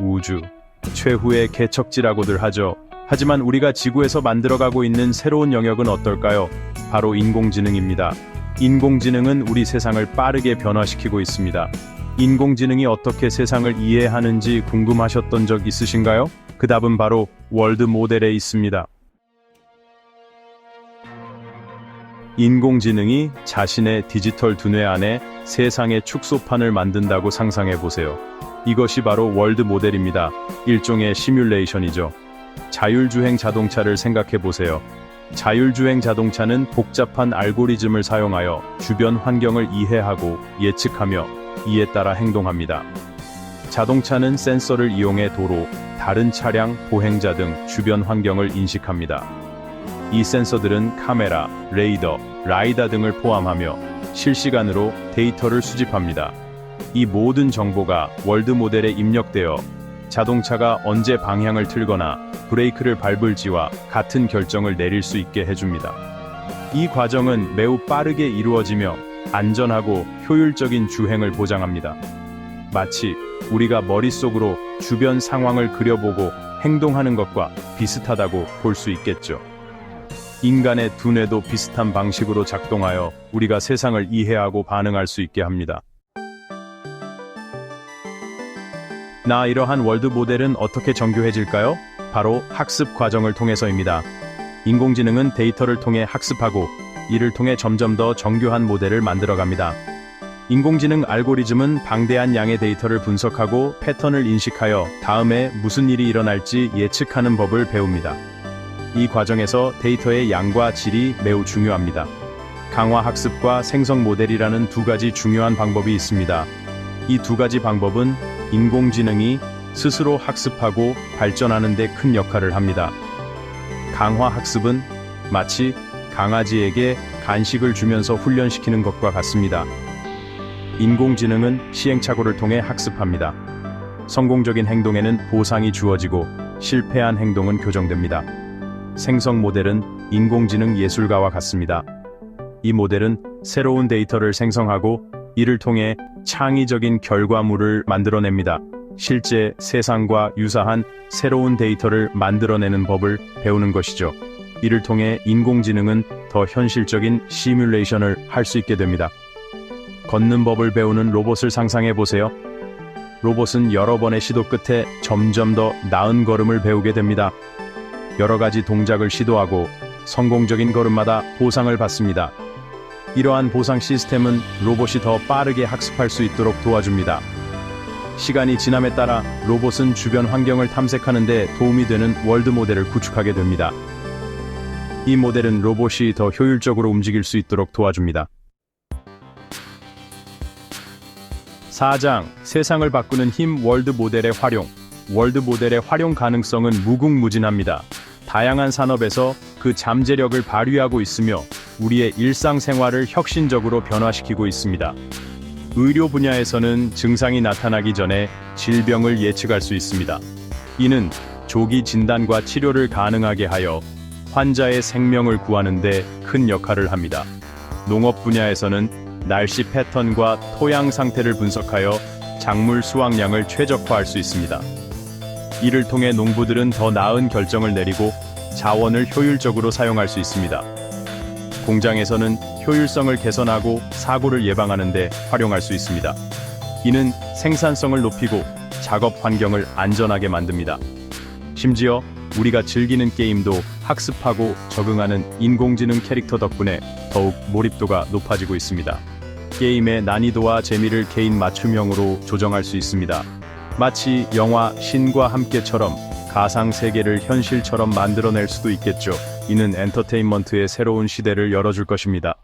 우주 최후의 개척지라고들 하죠. 하지만 우리가 지구에서 만들어가고 있는 새로운 영역은 어떨까요? 바로 인공지능입니다. 인공지능은 우리 세상을 빠르게 변화시키고 있습니다. 인공지능이 어떻게 세상을 이해하는지 궁금하셨던 적 있으신가요? 그 답은 바로 월드 모델에 있습니다. 인공지능이 자신의 디지털 두뇌 안에 세상의 축소판을 만든다고 상상해 보세요. 이것이 바로 월드 모델입니다. 일종의 시뮬레이션이죠. 자율주행 자동차를 생각해 보세요. 자율주행 자동차는 복잡한 알고리즘을 사용하여 주변 환경을 이해하고 예측하며 이에 따라 행동합니다. 자동차는 센서를 이용해 도로, 다른 차량, 보행자 등 주변 환경을 인식합니다. 이 센서들은 카메라, 레이더, 라이다 등을 포함하며 실시간으로 데이터를 수집합니다. 이 모든 정보가 월드 모델에 입력되어 자동차가 언제 방향을 틀거나 브레이크를 밟을지와 같은 결정을 내릴 수 있게 해줍니다. 이 과정은 매우 빠르게 이루어지며 안전하고 효율적인 주행을 보장합니다. 마치 우리가 머릿속으로 주변 상황을 그려보고 행동하는 것과 비슷하다고 볼 수 있겠죠. 인간의 두뇌도 비슷한 방식으로 작동하여 우리가 세상을 이해하고 반응할 수 있게 합니다. 나 이러한 월드 모델은 어떻게 정교해질까요? 바로 학습 과정을 통해서입니다. 인공지능은 데이터를 통해 학습하고 이를 통해 점점 더 정교한 모델을 만들어갑니다. 인공지능 알고리즘은 방대한 양의 데이터를 분석하고 패턴을 인식하여 다음에 무슨 일이 일어날지 예측하는 법을 배웁니다. 이 과정에서 데이터의 양과 질이 매우 중요합니다. 강화 학습과 생성 모델이라는 두 가지 중요한 방법이 있습니다. 이 두 가지 방법은 인공지능이 스스로 학습하고 발전하는 데 큰 역할을 합니다. 강화 학습은 마치 강아지에게 간식을 주면서 훈련시키는 것과 같습니다. 인공지능은 시행착오를 통해 학습합니다. 성공적인 행동에는 보상이 주어지고 실패한 행동은 교정됩니다. 생성 모델은 인공지능 예술가와 같습니다. 이 모델은 새로운 데이터를 생성하고 이를 통해 창의적인 결과물을 만들어냅니다. 실제 세상과 유사한 새로운 데이터를 만들어내는 법을 배우는 것이죠. 이를 통해 인공지능은 더 현실적인 시뮬레이션을 할 수 있게 됩니다. 걷는 법을 배우는 로봇을 상상해 보세요. 로봇은 여러 번의 시도 끝에 점점 더 나은 걸음을 배우게 됩니다. 여러 가지 동작을 시도하고 성공적인 걸음마다 보상을 받습니다. 이러한 보상 시스템은 로봇이 더 빠르게 학습할 수 있도록 도와줍니다. 시간이 지남에 따라 로봇은 주변 환경을 탐색하는 데 도움이 되는 월드 모델을 구축하게 됩니다. 이 모델은 로봇이 더 효율적으로 움직일 수 있도록 도와줍니다. 4장 세상을 바꾸는 힘 월드 모델의 활용 월드 모델의 활용 가능성은 무궁무진합니다. 다양한 산업에서 그 잠재력을 발휘하고 있으며 우리의 일상생활을 혁신적으로 변화시키고 있습니다. 의료 분야에서는 증상이 나타나기 전에 질병을 예측할 수 있습니다. 이는 조기 진단과 치료를 가능하게 하여 환자의 생명을 구하는 데 큰 역할을 합니다. 농업 분야에서는 날씨 패턴과 토양 상태를 분석하여 작물 수확량을 최적화할 수 있습니다. 이를 통해 농부들은 더 나은 결정을 내리고 자원을 효율적으로 사용할 수 있습니다. 공장에서는 효율성을 개선하고 사고를 예방하는 데 활용할 수 있습니다. 이는 생산성을 높이고 작업 환경을 안전하게 만듭니다. 심지어 우리가 즐기는 게임도 학습하고 적응하는 인공지능 캐릭터 덕분에 더욱 몰입도가 높아지고 있습니다. 게임의 난이도와 재미를 개인 맞춤형으로 조정할 수 있습니다. 마치 영화 신과 함께처럼 가상 세계를 현실처럼 만들어낼 수도 있겠죠. 이는 엔터테인먼트의 새로운 시대를 열어줄 것입니다.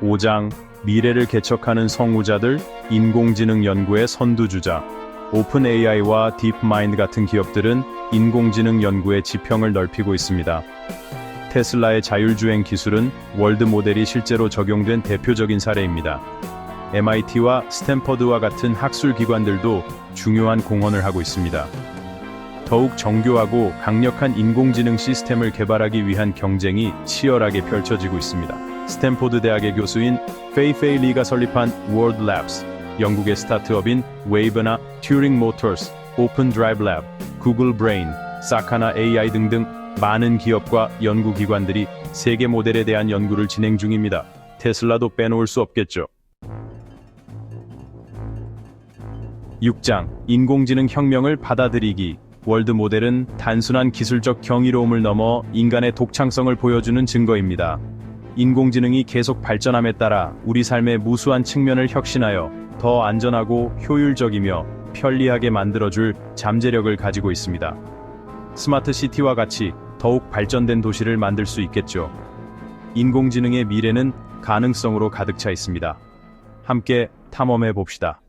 5장 미래를 개척하는 성우자들 인공지능 연구의 선두주자 오픈 AI와 딥마인드 같은 기업들은 인공지능 연구의 지평을 넓히고 있습니다. 테슬라의 자율주행 기술은 월드 모델이 실제로 적용된 대표적인 사례입니다. MIT와 스탠퍼드와 같은 학술 기관들도 중요한 공헌을 하고 있습니다. 더욱 정교하고 강력한 인공지능 시스템을 개발하기 위한 경쟁이 치열하게 펼쳐지고 있습니다. 스탠포드 대학의 교수인 페이 페이 리가 설립한 월드 랩스, 영국의 스타트업인 웨이브나 튜링 모터스, 오픈 드라이브 랩, 구글 브레인, 사카나 AI 등등 많은 기업과 연구기관들이 세계 모델에 대한 연구를 진행 중입니다. 테슬라도 빼놓을 수 없겠죠. 6장 인공지능 혁명을 받아들이기 월드 모델은 단순한 기술적 경이로움을 넘어 인간의 독창성을 보여주는 증거입니다. 인공지능이 계속 발전함에 따라 우리 삶의 무수한 측면을 혁신하여 더 안전하고 효율적이며 편리하게 만들어줄 잠재력을 가지고 있습니다. 스마트 시티와 같이 더욱 발전된 도시를 만들 수 있겠죠. 인공지능의 미래는 가능성으로 가득 차 있습니다. 함께 탐험해 봅시다.